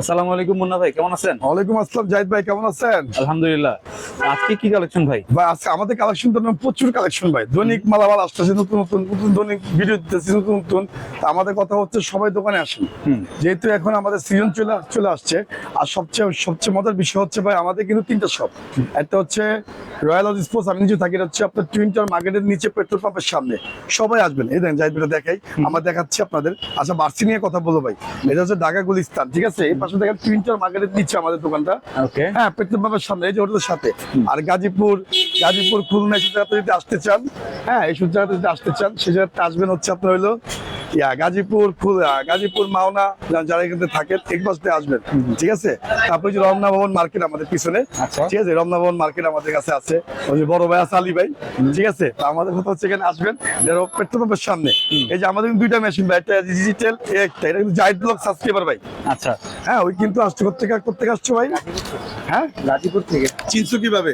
আসসালামু আলাইকুম মুন্না ভাই কেমন আছেন? ওয়ালাইকুম আসসালাম জাহিদ ভাই কেমন আছেন? আলহামদুলিল্লাহ। আজকে কি কালেকশন ভাই? ভাই আজকে আমাদের কালেকশন তো প্রচুর কালেকশন ভাই। দৈনিক মালামাল আসতেছে নতুন নতুন নতুন দৈনিক ভিডিও দিতেছে নতুন নতুন। আমাদের কথা হচ্ছে সবাই দোকানে আসেন। যেহেতু এখন আমাদের সিজন চলে চলে আসছে আর সবচেয়ে সবচেয়ে মজার বিষয় হচ্ছে ভাই আমাদের কিন্তু তিনটা শপ একটা হচ্ছে রয়্যাল হাউস স্পোর্টস আমি নিজে থাকি হচ্ছে আপনার টুইন্টার মার্কেটের নিচে পেট্রোল পাম্পের সামনে। সবাই আসবেন। এই দেখেন জাহিদ ভাই দেখাই আমরা দেখাচ্ছি আপনাদের। আচ্ছা বার্সি নিয়ে কথা বলব ভাই। এটা হচ্ছে ঢাকা গুলিস্তান ঠিক আছে? এই পাশে দেখেন টুইন্টার মার্কেটের নিচ্ছে আমাদের দোকানটা। ওকে হ্যাঁ পেট্রোল পাম্পের সামনে এই যে ওটার সাথে। আর গাজীপুর গাজীপুর খুলনা এইসব জায়গাতে যদি আসতে চান হ্যাঁ এইসব জায়গাতে যদি আসতে চান সে জায়গাতে আসবেন হচ্ছে আপনার হলো ইয়া গাজীপুর গাজীপুর মাওনা যারা এখানে থাকেন এক বাসতে আসবেন। ঠিক আছে? তারপরে যে রমনা ভবন মার্কেট আমাদের পিছনে। আচ্ছা। ঠিক আছে? রমনা ভবন মার্কেট আমাদের কাছে আছে। ওই যে বড় ভাই আছে আলী ভাই ঠিক আছে? আমাদের কথা হচ্ছে এখানে আসবেন। যারা পেট্রোল পাম্পের সামনে। এই যে আমাদের দুইটা মেশিন ভাই একটা ডিজিটাল একটা। এটা কিন্তু জাইড ব্লক সাবস্ক্রাইবার ভাই। আচ্ছা। হ্যাঁ ওই কিন্তু আসছে কোথেকে কোথেকে আসছো ভাই? হ্যাঁ? গাজীপুর থেকে। চিনছো কীভাবে?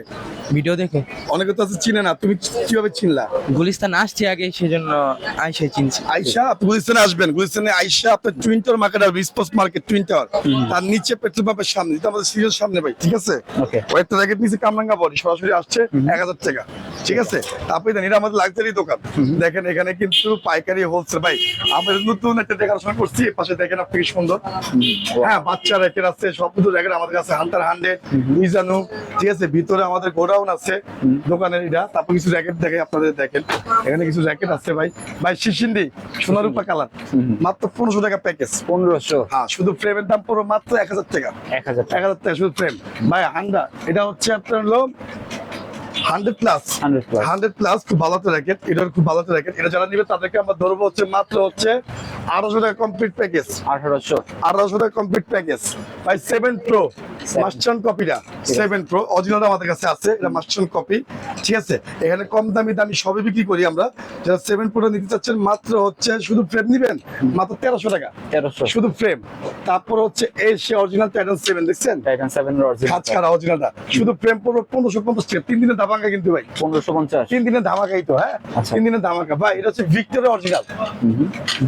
ভিডিও দেখে। অনেকে তো আছে চিনে না। তুমি কীভাবে চিনলা? গুলিস্তান আসছে আগে সেজন্য আইসাই চিনছি। আপনি গুলিস্তানে আসবেন। গুলিস্তানে আইসা আপনার টুইন টাওয়ার মার্কেট আর রিসপোর্স মার্কেট টুইন টাওয়ার তার নিচে পেট্রোল পাম্পের সামনে এটা আমাদের সিরিয়াল সামনে ভাই ঠিক আছে? ওকে ওয়েটটা জ্যাকেট নিচে কামরাঙ্গা বডি সরাসরি আসছে এক হাজার টাকা ঠিক আছে? তারপরে এটা আমাদের লাক্সারি দোকান। দেখেন এখানে কিন্তু পাইকারি হোলসেল ভাই আমরা নতুন একটা দেখাশোনা করছি পাশে দেখেন আপনি কি সুন্দর। হ্যাঁ বাচ্চা র্যাকেট আছে সব কিছু র্যাকেট আমাদের কাছে হান্টার হান্ড্রেড মিজানু ঠিক আছে? ভিতরে আমাদের গোডাউন আছে দোকানের এটা। তারপর কিছু র্যাকেট দেখে আপনাদের দেখেন। এখানে কিছু র্যাকেট আছে ভাই। ভাই শিশিন্দি সোনারূপা কালার। মাত্র পনেরোশো টাকা প্যাকেজ পনেরোশো। হ্যাঁ শুধু ফ্রেমের দাম পড়ো মাত্র এক হাজার টাকা। এক হাজার এক হাজার টাকা শুধু ফ্রেম ভাই হান্ডা এটা হচ্ছে আপনার হলো হান্ড্রেড প্লাস হান্ড্রেড প্লাস খুব ভালো একটা র্যাকেট এটার খুব ভালো একটা র্যাকেট এটা যারা নিবে তাদেরকে আমরা ধরবো হচ্ছে মাত্র হচ্ছে আঠারোশো টাকা কমপ্লিট প্যাকেজ আঠারোশো। আঠারোশো টাকা কমপ্লিট প্যাকেজ ভাই সেভেন প্রো মাস্টার্ন কপিটা সেভেন প্রো অরিজিনালটা আমাদের কাছে আছে এটা মাস্টার্ন কপি ঠিক আছে? এখানে কম দামি দামি সবই বিক্রি করি আমরা। যারা সেভেন প্রোটা নিতে চাচ্ছেন মাত্র হচ্ছে শুধু ফ্রেম নিবেন? মাত্র তেরোশো টাকা। তেরোশো। শুধু ফ্রেম তারপর হচ্ছে এশিয়া অরিজিনাল টাইটান সেভেন দেখছেন? টাইটান সেভেন কাজ কারা অরিজিনালটা শুধু পড়বে পনেরোশো পঞ্চাশ টাকা। তিন দিনের ধামাকা কিন্তু ভাই। পনেরোশো পঞ্চাশ। তিন দিনের ধামাকাই তো হ্যাঁ? আচ্ছা। তিন দিনের ধামাকা। ভাই এটা হচ্ছে ভিক্টোরিয়া অরিজিনাল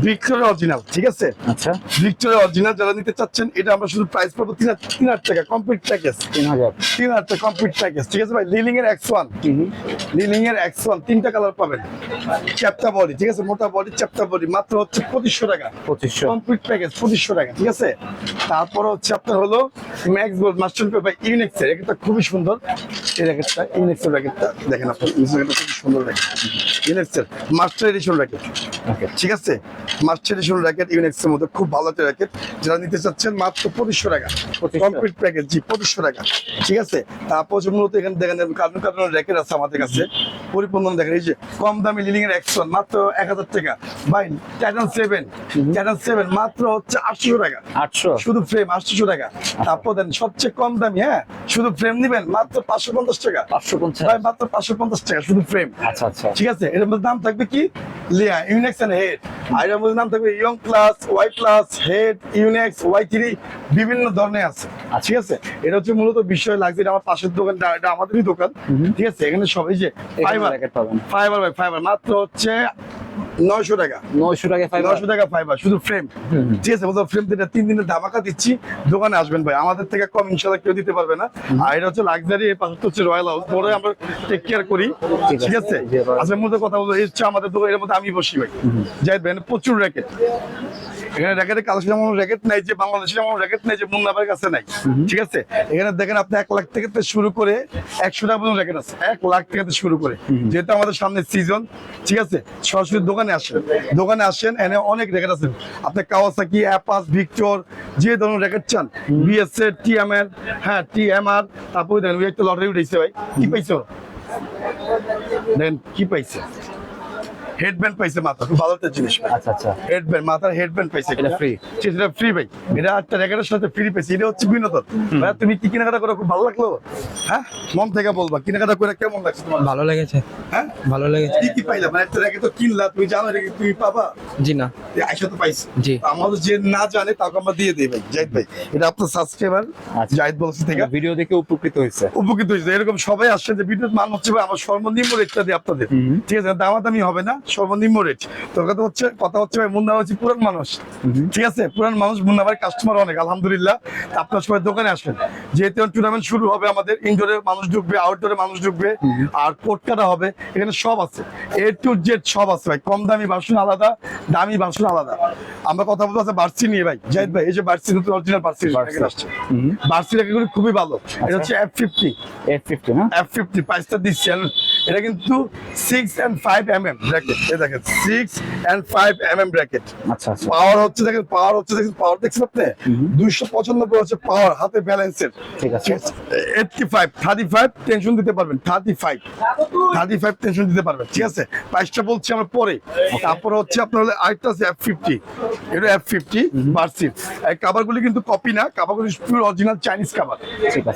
ভিক্টোরিয়া অরিজিনাল ঠিক আছে? আচ্ছা। ভিক্টোরিয়া অরিজিনাল যারা নিতে চাচ্ছেন এটা আমরা শুধু প্রাইস হাজার তিন হাজার টাকা কমপ্লিট প্যাকেজ তিন হাজার। তিন কমপ্লিট প্যাকেজ ঠিক আছে ভাই? লিলিং এর এক্স ওয়ান লিলিং এর এক্স ওয়ান তিনটা কালার পাবেন। চ্যাপ্টা বডি ঠিক আছে? মোটা বডি চ্যাপ্টা বডি মাত্র হচ্ছে পঁচিশশো টাকা। পঁচিশশো। কমপ্লিট প্যাকেজ পঁচিশশো টাকা ঠিক আছে? তারপর হচ্ছে আপনার হলো max gold master paper Yonex এর। এটা খুবই সুন্দর। এই র্যাকেটটা ইউনেক্স এর র্যাকেটটা দেখেন আপনার ইউনেক্স খুবই সুন্দর র্যাকেট ইউনেক্স এর মাস্টার এডিশন র্যাকেট ঠিক আছে? মাস্টার এডিশন র্যাকেট ইউনেক্স এর মধ্যে খুব ভালো একটা র্যাকেট যারা নিতে চাচ্ছেন মাত্র পঁচিশশো টাকা। কমপ্লিট প্যাকেজ জি পঁচিশশো টাকা। ঠিক আছে? তারপর মূলত এখানে দেখেন কার্টুন কার্টুনের র্যাকেট আছে আমাদের কাছে। পরিপূর্ণ দেখেন এই যে কম দামি লিলিং এর একশো মাত্র এক হাজার টাকা। ভাই টাইটান সেভেন টাইটান সেভেন মাত্র হচ্ছে আটশো টাকা। আটশো। শুধু ফ্রেম আটশো টাকা। তারপর দেন সবচেয়ে কম দামি হ্যাঁ? শুধু ফ্রেম নিবেন মাত্র পাঁচশো পঞ্চাশ টাকা। পাঁচশো পঞ্চাশ। মাত্র পাঁচশো পঞ্চাশ টাকা শুধু ফ্রেম আচ্ছা আচ্ছা। ঠিক আছে? এর মধ্যে নাম থাকবে কি? লিয়া ইউনেক্স এন্ড হেড মধ্যে নাম থাকবে young plus Y plus head Yonex Y three বিভিন্ন ধরনের আছে। ঠিক আছে? এটা হচ্ছে মূলত বিষয় লাগছে এটা আমার পাশের দোকানটা এটা আমাদেরই দোকান। ঠিক আছে? এখানে সবাই যে ফাইবার ফাইবার ভাই ফাইবার মাত্র হচ্ছে নয়শো টাকা। নয়শো টাকা ফাইবার নয়শো টাকা ফাইবার শুধু ফ্রেম ঠিক আছে বলতো ফ্রেম যেটা তিন দিনের ধামাকা দিচ্ছি দোকানে আসবেন ভাই। আমাদের থেকে কম ইনশাল্লাহ কেউ দিতে পারবে না। আর এটা হচ্ছে লাক্সারি এর পাশে হচ্ছে রয়্যাল হাউস পরে আমরা টেক কেয়ার করি। ঠিক আছে। Royal আচ্ছা মধ্যে কথা বলব এই হচ্ছে আমাদের দোকান এর মধ্যে আমি বসি ভাই। যাই ভাই প্রচুর র্যাকেট এখানে র্যাকেটের কালেকশন এমন র্যাকেট নাই যে বাংলাদেশের এমন র্যাকেট নাই যে মুন্নাবার কাছে নাই। ঠিক আছে? এখানে দেখেন আপনি এক লাখ থেকে শুরু করে একশো টাকা পর্যন্ত র্যাকেট আছে। এক লাখ থেকে শুরু করে। যেহেতু আমাদের সামনে সিজন ঠিক আছে? সরাসরি দোকানে আসেন। দোকানে আসেন এনে অনেক র্যাকেট আছে। আপনি কাওয়াসাকি অ্যাপাস ভিক্টর যে ধরনের র্যাকেট চান বিএসএ টিএমএর হ্যাঁ টিএমআর তারপরে দেখেন একটা লটারি উঠেছে ভাই। কি পাইছো? দেখেন কি পাইছে? হেডব্যান্ড পাইছে মাথা খুব ভালো একটা জিনিস আচ্ছা আচ্ছা। হেডব্যান্ড মাথার হেডব্যান্ড পাইছে এটা free? ঠিক ফ্রি ভাই। এটা একটা র্যাকেটের সাথে ফ্রি পাইছে এটা হচ্ছে বিনোদন। ভাই তুমি কি কেনাকাটা করে? খুব ভালো লাগল? হ্যাঁ? মন থেকে বলবা কেনাকাটা করে কেমন লাগছে তোমার? ভালো লেগেছে। হ্যাঁ? ভালো লেগেছে। কি কি পাইলা? মানে একটা র্যাকেট তো কিনলা তুমি জানো এটা তুমি পাবা? জি না। আইসা তো পাইছে। জি। আমাদের যে না জানে তাকে আমরা দিয়ে দিই ভাই জাহিদ ভাই। এটা আপনার সাবস্ক্রাইবার আচ্ছা। জাহিদ বলছে থেকে। ভিডিও দেখে উপকৃত হয়েছে। উপকৃত হয়েছে। এরকম সবাই আসছে যে মান হচ্ছে ভাই আমার সর্বনিম্ন রেটটা দিই আপনাদের। ঠিক আছে দামাদামি হবে না। সর্বনিম্ন রেট তোর কথা হচ্ছে কথা হচ্ছে ভাই মুন্না হচ্ছে পুরান মানুষ। ঠিক আছে? পুরান মানুষ মুন্না ভাই কাস্টমার অনেক আলহামদুলিল্লাহ। আপনার সবাই দোকানে আসেন। যেহেতু টুর্নামেন্ট শুরু হবে আমাদের ইনডোরে মানুষ ঢুকবে আউটডোরে মানুষ ঢুকবে আর কোট কাটা হবে এখানে সব আছে। এ টু জেড সব আছে ভাই কম দামি বাসন আলাদা দামি বাসন আলাদা। আমরা কথা বলতে আছে বার্সি নিয়ে ভাই। জাহিদ ভাই এই যে বার্সি নতুন অরিজিনাল বার্সি বার্সি। আসছে। বার্সির এগুলো খুবই ভালো। এটা হচ্ছে এফ ফিফটি এফ ফিফটি না? এফ ফিফটি প্রাইসটা দিচ্ছি। এটা কিন্তু six and five M M ব্র্যাকেট এই দেখেন six and five M M bracket আচ্ছা আচ্ছা। পাওয়ার হচ্ছে দেখেন পাওয়ার হচ্ছে দেখেন পাওয়ার দেখছেন আপনি? দুইশো পঁচানব্বই হচ্ছে পাওয়ার হাতে ব্যালেন্সের ঠিক আছে। Eighty five thirty five tension দিতে পারবেন thirty five thirty five tension দিতে পারবেন ঠিক আছে? প্রাইসটা বলছি আমরা পরে। তারপরে হচ্ছে আপনার হলে আরেকটা আছে এফ ফিফটি এটা এফ ফিফটি এই কাভারগুলি কিন্তু কপি না কাভারগুলি pure original Chinese cover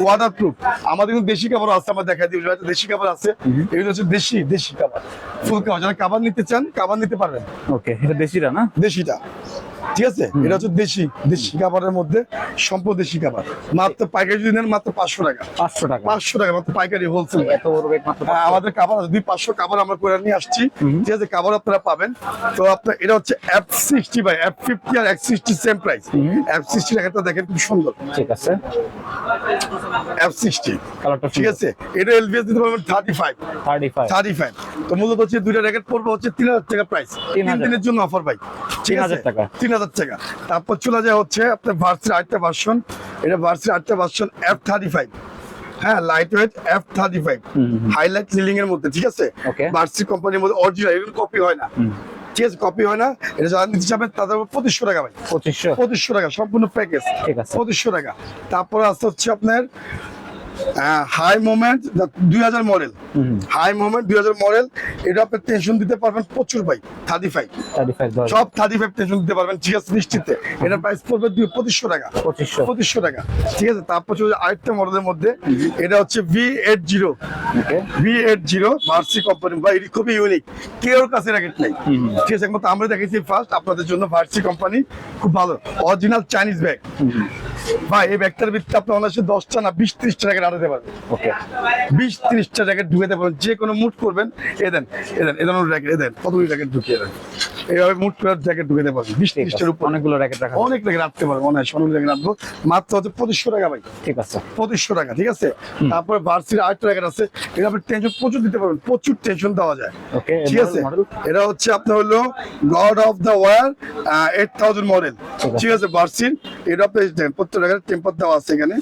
water proof আমাদের কিন্তু দেশি কাভার আছে আমার দেখা দিই দেশি কাভার আছে। এগুলো হচ্ছে দেশি দেশি কাভার ফুল কাভার যারা কাভার নিতে চান কাভার নিতে পারবেন। ওকে এটা দেশিরা না? দেশিটা। ঠিক আছে? এটা হচ্ছে দেশি দেশি খাবারের মধ্যে সম্পদ দেশি খাবার। মাত্র পাইকারি যদি নেন মাত্র পাঁচশো টাকা। পাঁচশো টাকা। পাঁচশো টাকা মাত্র পাইকারি হোলসেল হ্যাঁ, আমাদের আছে দুই পাঁচশো কাবার আমরা করে নিয়ে আসছি। ঠিক আছে কাবার আপনারা পাবেন। তো আপনার এটা হচ্ছে F sixty by F fifty R X sixty same price F sixty টাকাটা দেখেন খুব সুন্দর। ঠিক আছে। এফ সিক্সটি কালারটা ঠিক আছে? এটা এলবিএস দিতে পারবেন thirty five thirty five thirty five তো মূলত হচ্ছে দুইটা র্যাকেট পড়বে হচ্ছে তিন হাজার টাকা প্রাইস তিন দিনের জন্য অফার ভাই। ঠিক আছে? টাকা। তিন হাজার টাকা। তারপর চলে যায় হচ্ছে আপনার ভার্সির আরেকটা ভার্সন এটা ভার্সির আরেকটা ভার্সন এফ থার্টি ফাইভ হ্যাঁ light weight F thirty five highlight লিলিং এর মধ্যে ঠিক আছে. ভার্সি কোম্পানির মধ্যে অরিজিনাল এগুলো কপি হয় না। ঠিক আছে কপি হয় না। এটা যারা নিতে চাবেন তাদের পঁচিশশো টাকা ভাই। পঁচিশশো। পঁচিশশো টাকা সম্পূর্ণ প্যাকেজ পঁচিশশো টাকা। তারপরে আসতে হচ্ছে আপনার হাই মোমেন্ট দুই হাজার মডেল হাই মোমেন্ট দুই হাজার মডেল এটা আপনি টেনশন দিতে পারবেন প্রচুর ভাই থার্টি ফাইভ সব থার্টি ফাইভ টেনশন দিতে পারবেন ঠিক আছে নিশ্চিতে। এটার প্রাইস পড়বে দুই পঁচিশশো টাকা। পঁচিশশো। টাকা। ঠিক আছে তারপর চলে আরেকটা মডেলের মধ্যে। এটা হচ্ছে V eight zero V eight zero ভার্সি company বা এটি খুবই ইউনিক কেউর কাছে র্যাকেট নেই। ঠিক আছে একমাত্র আমরা দেখেছি ফার্স্ট আপনাদের জন্য ভার্সি কোম্পানি খুব ভালো। অরিজিনাল চাইনিজ ব্যাগ ভাই এই ব্যাগটার ভিত্তিতে আপনি অনার্সে দশটা না বিশ ত্রিশটা র্যাকেট আনাতে পারবেন। ওকে বিশ ত্রিশটা র্যাকেট ঢুকাতে পারবেন। যে কোনো মুড করবেন এ দেন এ দেন এ ধরনের র্যাকেট এ দেন কতগুলি র্যাকেট ঢুকিয়ে দেন। এইভাবে মুড করে জ্যাকেট ঢুকাতে পারবেন। বিশ ত্রিশটার উপর। অনেকগুলো র্যাকেট রাখা অনেক র্যাকেট রাখতে পারবেন অনেক অনেক র্যাকেট রাখব মাত্র হচ্ছে পঁচিশশো টাকা ভাই। ঠিক আছে। পঁচিশশো টাকা ঠিক আছে? তারপরে ভার্সির আরেকটা র্যাকেট আছে। এটা আপনি টেনশন প্রচুর দিতে পারবেন। প্রচুর টেনশন দেওয়া যায়। ওকে ঠিক আছে? এটা হচ্ছে আপনার হলো god of the war eight thousand model ঠিক আছে। ঠিক এটা আপনি দেখেন, টাকার টেম্পার দেওয়া আছে এখানে।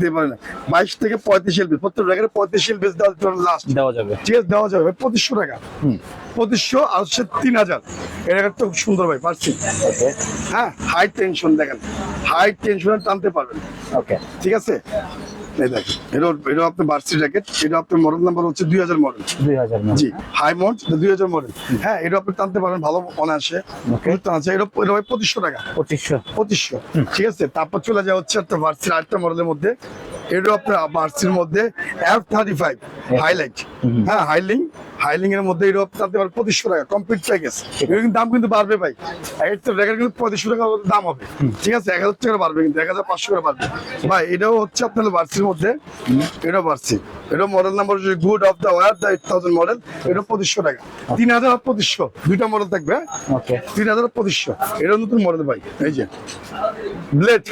দিতে না। বাইশ থেকে পঁয়ত্রিশ এলবি সত্তর টাকার পঁয়ত্রিশ এলবি দেওয়া লাস্ট দেওয়া যাবে। ঠিক আছে দেওয়া যাবে। পঁচিশশো টাকা। হুম। পঁচিশশো আর হচ্ছে তিন হাজার। এটা একটা খুব সুন্দর ভাই পারছি। হ্যাঁ হাই টেনশন দেখেন। হাই টেনশনে টানতে পারবেন। ওকে ঠিক আছে? এই দেখেন এটা এটা আপনার বার্সি র্যাকেট এটা আপনার মডেল নাম্বার হচ্ছে দুই হাজার মডেল দুই হাজার জি হাই মড দুই হাজার মডেল হ্যাঁ এটা আপনি টানতে পারেন ভালো অনায়াসে। Okay. এটা এটা ভাই পঁচিশশো টাকা। পঁচিশশো। পঁচিশশো ঠিক আছে? তারপর চলে যাওয়া হচ্ছে একটা ভার্সির আটটা মডেলের মধ্যে। এটা আপনার মধ্যে এফ থার্টি ফাইভ হাইলাইট হ্যাঁ হাইলিং হাইলিং এর মধ্যে এটা আপনি পঁচিশশো টাকা কমপ্লিট প্যাকেজ কিন্তু দাম কিন্তু বাড়বে ভাই। এর তো রেগার কিন্তু পঁয়ত্রিশশো টাকা দাম হবে। ঠিক আছে? এক হাজার টাকা বাড়বে কিন্তু এক হাজার পাঁচশো টাকা বাড়বে। ভাই এটাও হচ্ছে আপনার ভার্সির মধ্যে এটাও ভার্সি এটা মডেল নাম্বার হচ্ছে good of the war the eight thousand model এটা পঁচিশশো টাকা। তিন হাজার আর পঁচিশশো দুইটা মডেল থাকবে হ্যাঁ? তিন হাজার পঁচিশশো। এটা নতুন মডেল ভাই এই যে। Blade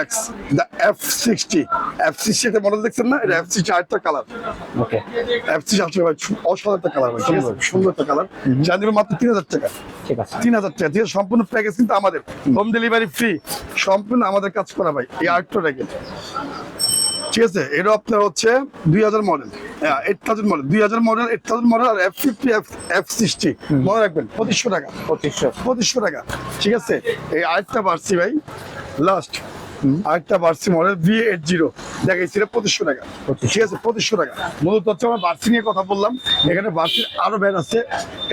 X the F sixty F sixty একটা মডেল দেখছেন না? এটা এফ সিক্সটি আরেকটা কালার ওকে এফ সিক্সটি আসলে ভাই অসাধারণ। একটা কালার ভাই সুন্দর একটা কালার যা নেবে মাত্র তিন হাজার টাকা। ঠিক আছে। তিন হাজার টাকা। ঠিক আছে সম্পূর্ণ প্যাকেজ কিন্তু আমাদের। হোম। ডেলিভারি ফ্রি সম্পূর্ণ আমাদের কাজ করা ভাই এই আরেকটা র্যাকেট ঠিক আছে? এটা আপনার হচ্ছে দুই হাজার মডেল এইট থাউজেন্ড মডেল দুই হাজার মডেল এইট থাউজেন্ড মডেল আর এফ ফিফটি এফ সিক্সটি মনে রাখবেন পঁচিশশো টাকা। পঁচিশশো। পঁচিশশো টাকা। ঠিক আছে? এই আরেকটা বাড়ছি ভাই। লাস্ট আরেকটা বার্সি মডেল ভি এইট জিরো দেখাইছিল পঁচিশশো টাকা। ঠিক আছে পঁচিশশো টাকা। মূলত হচ্ছে আমরা বার্সি নিয়ে কথা বললাম। এখানে বার্সির আরও ব্যাট আছে।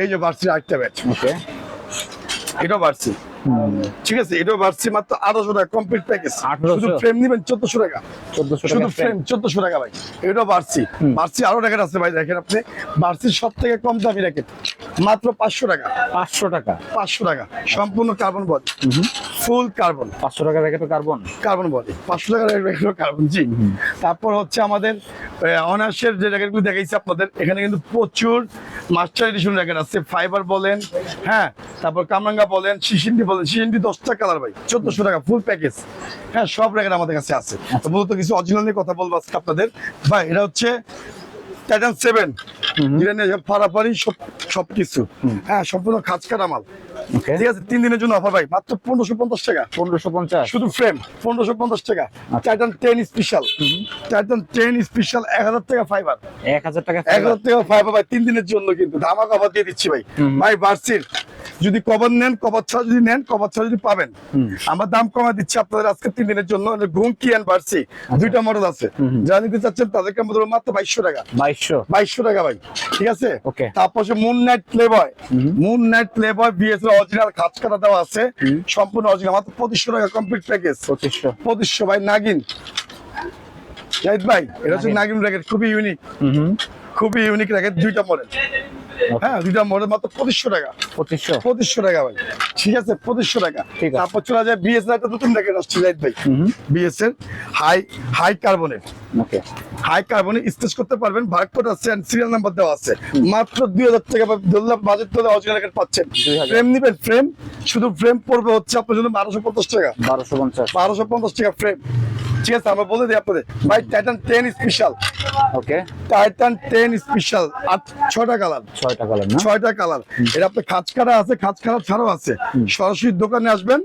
এই যে বার্সির আরেকটা ব্যাট ওকে এটাও বাড়ছি ঠিক আছে এটাও বাড়ছি মাত্র আঠারোশো টাকা কমপ্লিট প্যাকেজ শুধু ফ্রেম নিবেন চোদ্দশো টাকা। শুধু ফ্রেম চোদ্দশো টাকা ভাই। এটাও বাড়ছি। বাড়ছি আরও টাকার আছে ভাই দেখেন আপনি। বাড়ছি সব থেকে কম দামি র্যাকেট মাত্র পাঁচশো টাকা। পাঁচশো টাকা। পাঁচশো টাকা। সম্পূর্ণ কার্বন বডি ফুল কার্বন পাঁচশো টাকা কার্বন কার্বন বডি পাঁচশো রেখেছিল কার্বন জি। তারপর হচ্ছে আমাদের অনার্সের যে র্যাকেটগুলো দেখাইছি আপনাদের এখানে কিন্তু প্রচুর মাস্টার এডিশন র্যাকেট আছে। ফাইবার বলেন হ্যাঁ? তারপর কামরাঙ্গা বলেন শিশিন্ডি বলেন শিশিন্ডি দশটা কালার ভাই চোদ্দশো টাকা ফুল প্যাকেজ হ্যাঁ সব র্যাকেট আমাদের কাছে আছে। মূলত কিছু অরিজিনাল নিয়ে কথা বলব আজকে আপনাদের। ভাই এটা হচ্ছে টাইটান সেভেন পারাপারি সব সবকিছু হ্যাঁ সম্পূর্ণ খাঁচ কাটা মাল ঠিক আছে তিন দিনের জন্য অফার ভাই মাত্র পনেরোশো পঞ্চাশ টাকা। পনেরোশো পঞ্চাশ। শুধু ফ্রেম পনেরোশো পঞ্চাশ টাকা। Titan ten special Titan ten special এক হাজার টাকা ফাইবার এক হাজার টাকা এক হাজার টাকা ফাইবার ভাই তিন দিনের জন্য কিন্তু। ধামা কভার দিয়ে দিচ্ছি ভাই। ভাই বার্সির যদি কভার নেন কভার ছাড়া যদি নেন কভার ছাড়া যদি পাবেন। আমার দাম কমা দিচ্ছি আপনাদের আজকে তিন দিনের জন্য গুমকি অ্যান্ড বার্সি দুইটা মডেল আছে। যারা নিতে চাচ্ছেন তাদেরকে আমাদের মাত্র বাইশশো টাকা। বাইশশো? বাইশশো টাকা ভাই ঠিক আছে? Okay. তারপর moon night play boy moon night play boy BS original খাঁচ কাটা দেওয়া আছে। সম্পূর্ণ অরিজিনাল মাত্র পঁচিশশো টাকা কমপ্লিট প্যাকেজ পঁচিশশো। পঁচিশশো ভাই নাগিন। জাহিদ ভাই এটা হচ্ছে নাগিন। র্যাকেট খুবই ইউনিক খুবই ইউনিক র্যাকেট দুইটা মডেল হ্যাঁ দুইটা মডেল মাত্র পঁচিশশো টাকা। পঁচিশশো? পঁচিশশো টাকা ভাই। ঠিক আছে পঁচিশশো টাকা। তারপর চলে যায় বিএস একটা নতুন র্যাকেট আসছে জাহিদ ভাই। হুম হুম। বিএস এর হাই হাই ওকে হাই কার্বনে স্টেজ করতে পারবেন আছে এন্ড সিরিয়াল নাম্বার দেওয়া আছে। মাত্র দুই হাজার টাকা ধরলাম বাজেট অরিজিনাল পাচ্ছেন। ফ্রেম নিবেন ফ্রেম শুধু ফ্রেম পড়বে হচ্ছে আপনার জন্য বারোশো পঞ্চাশ টাকা। বারোশো পঞ্চাশ। বারোশো পঞ্চাশ টাকা ফ্রেম ঠিক আছে আমরা বলে দিই আপনাদের। ভাই Titan ten special okay Titan ten special আট ছয়টা কালার ছয়টা কালার না? ছয়টা কালার এটা আপনার খাঁচকাটা আছে খাঁচকাটা ছাড়াও আছে। সরাসরি দোকানে আসবেন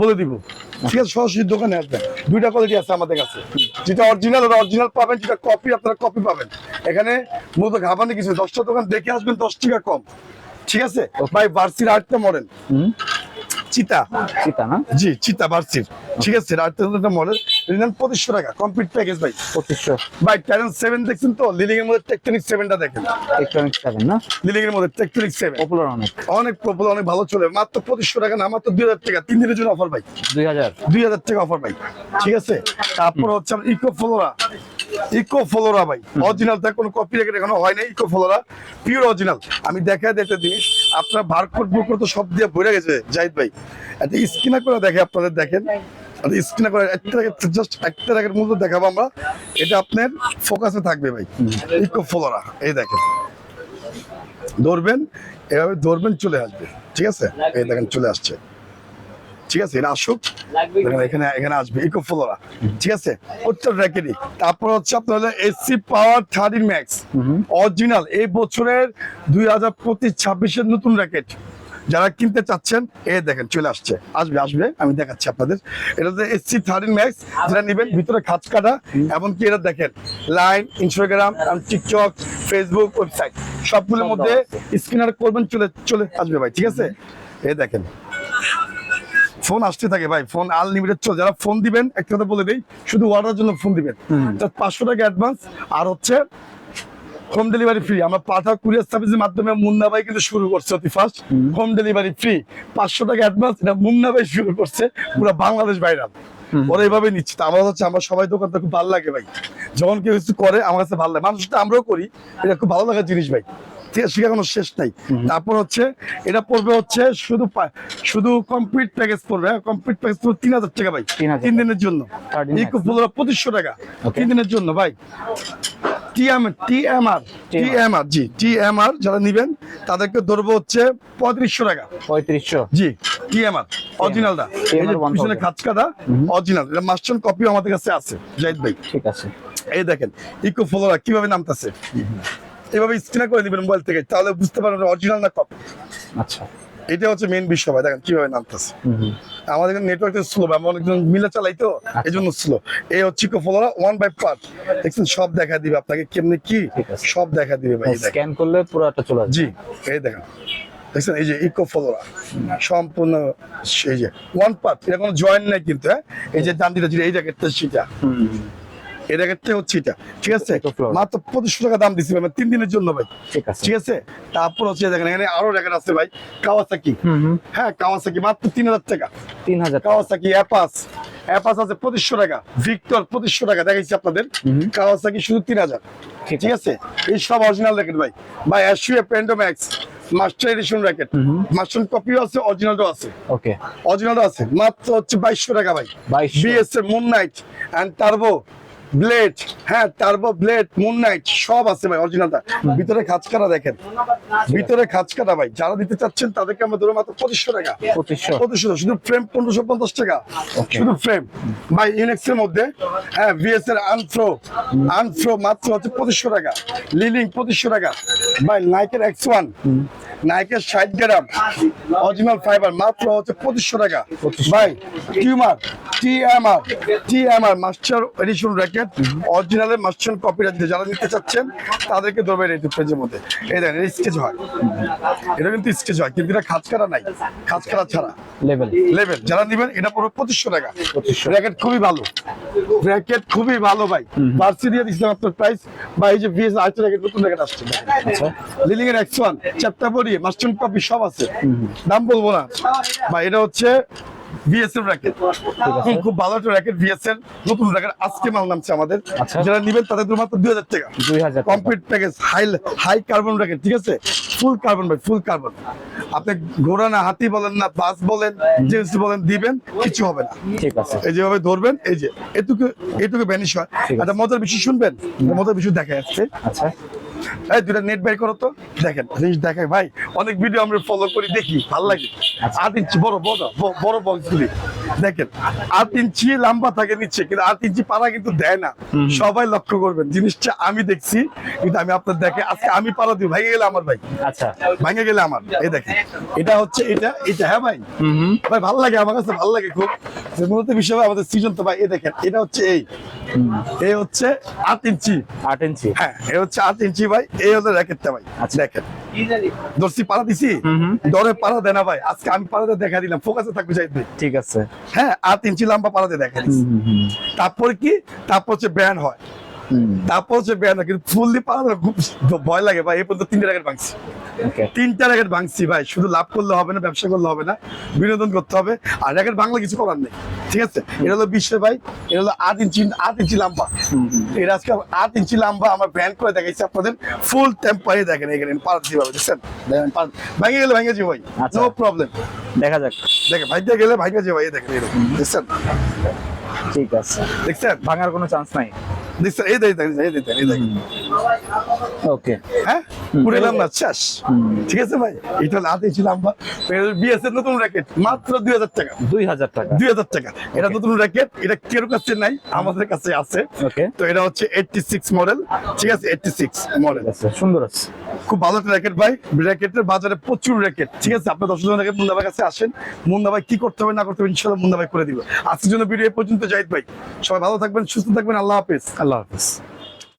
বলে দিব। ঠিক আছে সরাসরি দোকানে আসবেন। দুইটা কোয়ালিটি আছে আমাদের কাছে। যেটা অরিজিনাল ওটা অরিজিনাল পাবেন যেটা কপি আপনারা কপি পাবেন। এখানে মূলত ঘাবানি কিছু দশটা দোকান দেখে আসবেন দশ টাকা কম। ঠিক আছে? ভাই ভার্সির আটটা মডেল চিতা। চিতা না? জি চিতা ভার্সির ঠিক আছে আটটা মডেল রিনাল পঁচিশশো টাকা কমপ্লিট প্যাকেজ ভাই। পঁচিশশো। ভাই সেভেন দেখছেন তো? লিলিং এর মধ্যে টেকটনিক সেভেনটা দেখেন। ইলেকট্রনিক সেভেন না? লিলিং এর মধ্যে টেকটনিক সেভেন পপুলার অনেক। অনেক পপুলার অনেক ভালো চলে। মাত্র পঁচিশশো টাকা না মাত্র দুই হাজার টাকা। তিন দিনের জন্য অফার ভাই। দুই হাজার। দুই হাজার টাকা অফার ভাই। ঠিক আছে? তারপর হচ্ছে ইকো ফ্লোরা ইকো ফ্লোরা ভাই। অরিজিনাল তার কোনো কপি রেখে এখনও হয় না ইকো ফ্লোরা পিওর অরিজিনাল আমি দেখা দেখতে জিনিস আপনার বারকোড বুক তো সব দিয়ে ভরে গেছে জাহিদ ভাই। একটা স্কিনা করে দেখে আপনাদের দেখেন। স্কিনা করে একটা জাস্ট একটা রেখের মধ্যে দেখাবো আমরা। এটা আপনার ফোকাসে থাকবে ভাই। ইকো ফ্লোরা এই দেখেন। ধরবেন এভাবে ধরবেন চলে আসবে। ঠিক আছে? এই দেখেন চলে আসছে। ঠিক আছে এটা আসুক। দেখেন এখানে এখানে আসবে। ইকো ফ্লোরা ঠিক আছে? প্রত্যেক র্যাকেটই তারপর হচ্ছে আপনার হলো AC power thirteen max original এই বছরের দুই হাজার পঁচিশ ছাব্বিশের নতুন র্যাকেট যারা কিনতে চাচ্ছেন এ দেখেন চলে আসছে। আসবে আসবে আমি দেখাচ্ছি আপনাদের। এটা হচ্ছে এসসি থার্টিন ম্যাক্স যেটা নেবেন ভিতরে খাঁচ কাটা এমনকি এটা দেখেন line Instagram TikTok Facebook website সবগুলোর মধ্যে স্ক্রিনার করবেন চলে চলে আসবে ভাই ঠিক আছে? এ দেখেন। ফোন আসতে থাকে ভাই ফোন আনলিমিটেড চলে যারা ফোন দিবেন একটা কথা বলে দেই শুধু অর্ডার জন্য ফোন দিবেন। পাঁচশো টাকা অ্যাডভান্স আর হচ্ছে হোম ডেলিভারি ফ্রি আমরা পাঠা কুরিয়ার সার্ভিসের মাধ্যমে মুন্না ভাই কিন্তু শুরু করছে অতি ফার্স্ট হোম। ডেলিভারি ফ্রি পাঁচশো টাকা অ্যাডভান্স এটা মুন্না ভাই শুরু করছে। পুরো বাংলাদেশ ভাইরাল ওরা এইভাবে নিচ্ছে। তো আমার হচ্ছে আমার সবাই দোকানটা খুব ভালো লাগে ভাই। যখন কেউ কিছু করে আমার কাছে ভালো লাগে। মানুষটা আমরাও করি। এটা খুব ভালো লাগার জিনিস ভাই। কোনো শেষ নাই। তারপর হচ্ছে এটা পড়বে হচ্ছে শুধু শুধু কমপ্লিট প্যাকেজ পড়বে। কমপ্লিট প্যাকেজ পড়বে তিন হাজার টাকা ভাই। তিন দিনের জন্য। 13 ইকো পঁচিশশো টাকা। তিন দিনের জন্য ভাই। টিএমআর টিএমআর জি টিএমআর যারা নিবেন তাদেরকে ধরবো হচ্ছে পঁয়ত্রিশশো টাকা। পঁয়ত্রিশশো। জি টিএমআর অরিজিনালটা এই যে পিছনে 1000 খাঁচকাটা অরিজিনাল এটা মাস্টার কপি আমাদের কাছে আছে জাহিদ ভাই। ঠিক আছে। এই দেখেন ইকো ফলোরা কীভাবে নামতেছে? এভাবে স্ক্রিনে করে দিবেন মোবাইল থেকে তাহলে বুঝতে পারবেন অরিজিনাল না কপি আচ্ছা। এটা হচ্ছে মেইন বিষয় ভাই দেখেন কীভাবে নামতেছে। আমাদের এখানে আমাদের নেটওয়ার্ক স্লো আমরা অনেকজন মিলে চালাই তো এই জন্য স্লো এই হচ্ছে ইকো ফলোরা ওয়ান বাই পার্ট দেখছেন সব দেখা দিবে আপনাকে কেমনি কি সব দেখা দিবে ভাই। স্ক্যান করলে পুরোটা চলে আসবে। জি এই দেখেন। দেখছেন এই যে ইকো ফলোরা সম্পূর্ণ এই যে ওয়ান পার্ট এটা কোনো জয়েন্ট নাই কিন্তু হ্যাঁ? এই যে ডান দিকে যেটা এই জ্যাকেটটা সেটা। হুম এই হচ্ছে এটা ঠিক আছে? মাত্র পঁচিশশো টাকা দাম দিচ্ছি ভাই মানে তিন দিনের জন্য ভাই। ঠিক আছে। তারপর হচ্ছে দেখেন এখানে আরও র্যাকেট আছে ভাই কাওয়াসাকি হ্যাঁ কাওয়াসাকি মাত্র তিন হাজার টাকা। তিন হাজার কাওয়াসাকি অ্যাপাস অ্যাপাস আছে পঁচিশশো টাকা ভিক্টর পঁচিশশো টাকা দেখাইছি আপনাদের। কাওয়াসাকি শুধু তিন হাজার। ঠিক আছে। এই সব অরিজিনাল র্যাকেট ভাই। ভাই অ্যাশুয়ে পেন্ডোম্যাক্স মাস্টার এডিশন র্যাকেট। মাস্টার কপিও আছে অরিজিনালও আছে। ওকে অরিজিনালও আছে মাত্র হচ্ছে বাইশশো টাকা ভাই। 2200 বিএস এর moon knight and turbo blade হ্যাঁ টার্বো ব্লেড মুন নাইট সব আছে ভাই অরিজিনালটা ভিতরে খাঁচকাটা দেখেন। ভিতরে খাঁচকাটা ভাই যারা দিতে চাচ্ছেন তাদেরকে আমরা ধরে মাত্র পঁচিশশো টাকা। পঁচিশশো। শুধু ফ্রেম পনেরোশো পঞ্চাশ টাকা। শুধু ফ্রেম ভাই ইউনিক্স এর মধ্যে হ্যাঁ ভিএস এর আনফ্রো আনফ্রো মাত্র হচ্ছে পঁচিশশো টাকা। লিলিং পঁচিশশো টাকা। ভাই নাইকের এক্স ওয়ান নাইকের ষাট গ্রাম অরিজিনাল ফাইবার মাত্র হচ্ছে পঁচিশশো টাকা। ভাই tumour T M R T M R master edition racket অরিজিনালের master কপিটা দিতে যারা নিতে চাচ্ছেন তাদেরকে ধরবে এই পেজের মধ্যে। এই দেখেন স্কেচ হয়। এটা কিন্তু স্কেচ হয় কিন্তু এটা খাঁচকারা নাই। খাঁচকারা ছাড়া। লেভেল লেভেল যারা নিবেন এটা পুরো পঁচিশশো টাকা। 2500 র্যাকেট খুবই ভালো। র্যাকেট খুবই ভালো ভাই। পার্সি দিয়ে দিচ্ছিলাম আপনার প্রাইস বা এই যে বিএস আইটি র্যাকেট নতুন র্যাকেট আসছে আচ্ছা। লিলিং এর X one chapter body master copy সব আছে। দাম বলব না। ভাই এটা হচ্ছে র্যাকেট খুব ভালো একটা র্যাকেট নতুন র্যাকেট আজকে মাল নামছে আমাদের। আচ্ছা। যারা নিবেন তাদের মাত্র দুই হাজার টাকা। Complete package high high carbon racket ঠিক আছে? ফুল কার্বন ভাই ফুল কার্বন আপনি ঘোড়া না হাতি বলেন না বাস বলেন জিন্স বলেন দিবেন কিছু হবে না। ঠিক আছে। এই যেভাবে ধরবেন এই যে এটুকু এটুকু ব্যানিশ হয়। একটা মজার বিষয় শুনবেন? মজার বিষয় দেখা যাচ্ছে আচ্ছা। এই দুটা নেট বের করো তো। দেখেন জিনিস দেখায় ভাই অনেক ভিডিও আমরা ফলো করি দেখি ভালো লাগে। আচ্ছা। আট ইঞ্চি বড় বড় বড় বক্স গুলি। দেখেন আট ইঞ্চি লম্বা থাকে নিচ্ছে কিন্তু আট ইঞ্চি পাড়া কিন্তু দেয় না। সবাই লক্ষ্য করবেন জিনিসটা আমি দেখছি কিন্তু আমি আপনার দেখে আজকে আমি পাড়া দিব ভেঙে গেলে আমার ভাই। আচ্ছা। ভেঙে গেলে আমার এই দেখেন। এটা হচ্ছে এটা এটা হ্যাঁ ভাই? ভাই ভালো লাগে আমার কাছে ভালো লাগে খুব। মূলত বিষয় আমাদের সৃজন তো ভাই এই দেখেন এটা হচ্ছে এই। এই হচ্ছে আট ইঞ্চি। আট ইঞ্চি। হ্যাঁ এই হচ্ছে আট ইঞ্চি ভাই এই হলো র্যাকেটটা ভাই আচ্ছা। দেখেন। দর্শি পাড়া দিছি। দরে পাড়া দেয় না ভাই আজকে আমি পাড়াতে দেখা দিলাম ফোকাসে থাকবে চাইতে ঠিক আছে। হ্যাঁ আর ইঞ্চি লম্বা পাড়াতে দেখা দিচ্ছি তারপর কি? তারপর হচ্ছে ব্যান্ড হয়। তারপর হচ্ছে হয় কিন্তু ফুল দিয়ে পাড়া খুব ভয় লাগে ভাই এই পর্যন্ত তিনটা র্যাকেট ভাঙছি। তিনটা র্যাকেট ভাঙছি ভাই শুধু লাভ করলে হবে না ব্যবসা করলে হবে না বিনোদন করতে হবে আর র্যাকেট বাংলা কিছু করার নেই ঠিক আছে? এটা হলো বিশ্ব ভাই এটা হলো আট ইঞ্চি আট ইঞ্চি লম্বা। এটা আজকে আট ইঞ্চি লম্বা আমার ব্র্যান্ড করে দেখাইছি আপনাদের ফুল টেম্পারে দেখেন এখানে দিয়ে পাবে দেখছেন ভেঙে গেলে ভেঙে যাবে ভাই আচ্ছা। নো প্রবলেম দেখা যাক। দেখে ভাই দিয়ে গেলে ভাই যাবে ভাই দেখেন এরকম দেখছেন ঠিক আছে। দেখছেন? ভাঙার কোনো চান্স নাই। দেখছেন এই দেখেন এই দেখেন এই দেখেন ওকে হ্যাঁ? পুরে শেষ। ঠিক আছে ভাই? এটা ইঞ্চি লম্বা নতুন র্যাকেট মাত্র দুই হাজার টাকা। দুই হাজার টাকা। দুই হাজার টাকা। এটা নতুন র্যাকেট এটা কেউ কাছে নাই আমাদের কাছে আছে। ওকে তো এটা হচ্ছে এইটটি সিক্স মডেল ঠিক আছে? এইটটি সিক্স মডেল আছে সুন্দর আছে। খুব ভালো একটা র্যাকেট ভাই। র্যাকেটের বাজারে প্রচুর র্যাকেট ঠিক আছে? আপনার দশ জন র্যাকেট মুন্না ভাই কাছে আসেন। মুন্না ভাই কি করতে হবে না করতে হবে ইনশাল্লাহ মুন্না ভাই করে দিবে। আজকের জন্য ভিডিও পর্যন্ত যাই ভাই। সবাই ভালো থাকবেন সুস্থ থাকবেন। আল্লাহ হাফেজ। আল্লাহ হাফিজ।